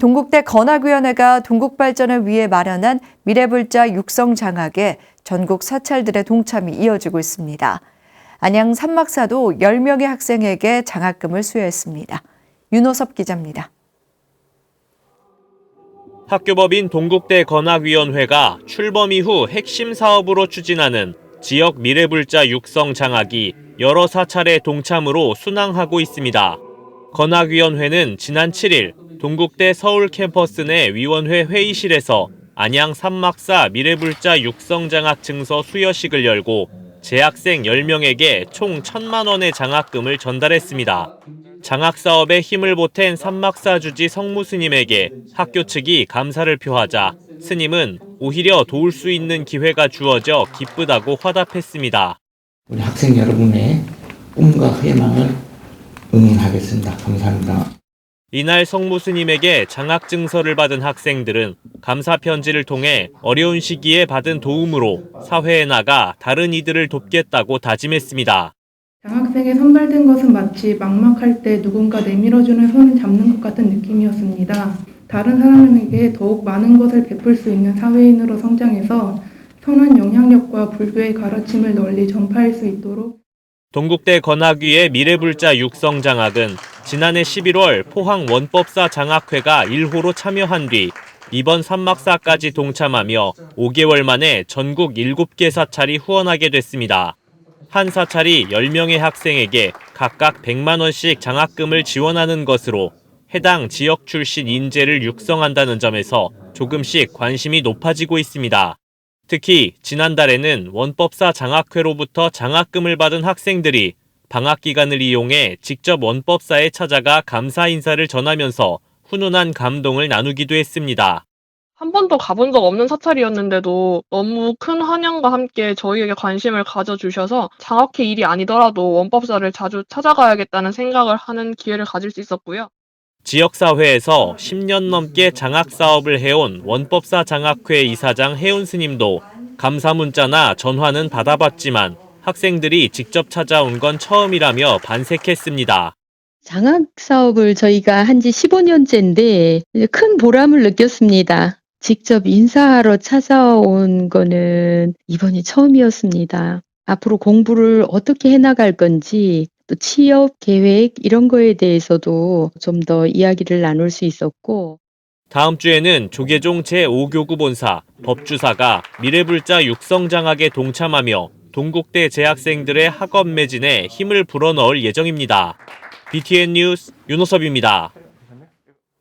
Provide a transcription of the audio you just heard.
동국대 건학위원회가 동국 발전을 위해 마련한 미래불자 육성 장학에 전국 사찰들의 동참이 이어지고 있습니다. 안양 산막사도 10명의 학생에게 장학금을 수여했습니다. 윤호섭 기자입니다. 학교법인 동국대 건학위원회가 출범 이후 핵심 사업으로 추진하는 지역 미래불자 육성 장학이 여러 사찰의 동참으로 순항하고 있습니다. 건학위원회는 지난 7일 동국대 서울 캠퍼스 내 위원회 회의실에서 안양 산막사 미래불자 육성 장학 증서 수여식을 열고 재학생 10명에게 총 1천만 원의 장학금을 전달했습니다. 장학 사업에 힘을 보탠 산막사 주지 성무 스님에게 학교 측이 감사를 표하자 스님은 오히려 도울 수 있는 기회가 주어져 기쁘다고 화답했습니다. 우리 학생 여러분의 꿈과 희망을 응원하겠습니다. 감사합니다. 이날 성무 스님에게 장학 증서를 받은 학생들은 감사 편지를 통해 어려운 시기에 받은 도움으로 사회에 나가 다른 이들을 돕겠다고 다짐했습니다. 장학생에 선발된 것은 마치 막막할 때 누군가 내밀어주는 손을 잡는 것 같은 느낌이었습니다. 다른 사람에게 더욱 많은 것을 베풀 수 있는 사회인으로 성장해서 선한 영향력과 불교의 가르침을 널리 전파할 수 있도록 동국대 건학위의 미래불자 육성 장학은 지난해 11월 포항 원법사 장학회가 1호로 참여한 뒤 이번 산막사까지 동참하며 5개월 만에 전국 7개 사찰이 후원하게 됐습니다. 한 사찰이 10명의 학생에게 각각 100만 원씩 장학금을 지원하는 것으로 해당 지역 출신 인재를 육성한다는 점에서 조금씩 관심이 높아지고 있습니다. 특히 지난달에는 원법사 장학회로부터 장학금을 받은 학생들이 방학 기간을 이용해 직접 원법사에 찾아가 감사 인사를 전하면서 훈훈한 감동을 나누기도 했습니다. 한 번도 가본 적 없는 사찰이었는데도 너무 큰 환영과 함께 저희에게 관심을 가져주셔서 장학회 일이 아니더라도 원법사를 자주 찾아가야겠다는 생각을 하는 기회를 가질 수 있었고요. 지역사회에서 10년 넘게 장학 사업을 해온 원법사 장학회 이사장 혜운 스님도 감사 문자나 전화는 받아봤지만 학생들이 직접 찾아온 건 처음이라며 반색했습니다. 장학 사업을 저희가 한 지 15년째인데 큰 보람을 느꼈습니다. 직접 인사하러 찾아온 거는 이번이 처음이었습니다. 앞으로 공부를 어떻게 해나갈 건지 또 취업 계획 이런 거에 대해서도 좀 더 이야기를 나눌 수 있었고 다음 주에는 조계종 제5교구 본사, 법주사가 미래불자 육성장학에 동참하며 동국대 재학생들의 학업 매진에 힘을 불어넣을 예정입니다. BTN 뉴스 윤호섭입니다.